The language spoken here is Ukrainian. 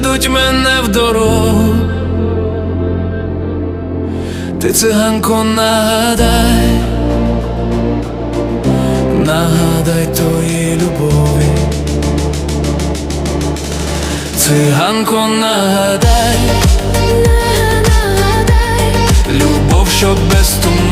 ведуть мене в дорогу. Ти циганко нагадай, нагадай тої любові. Циганко нагадай, Нагадай, любов, що без туману,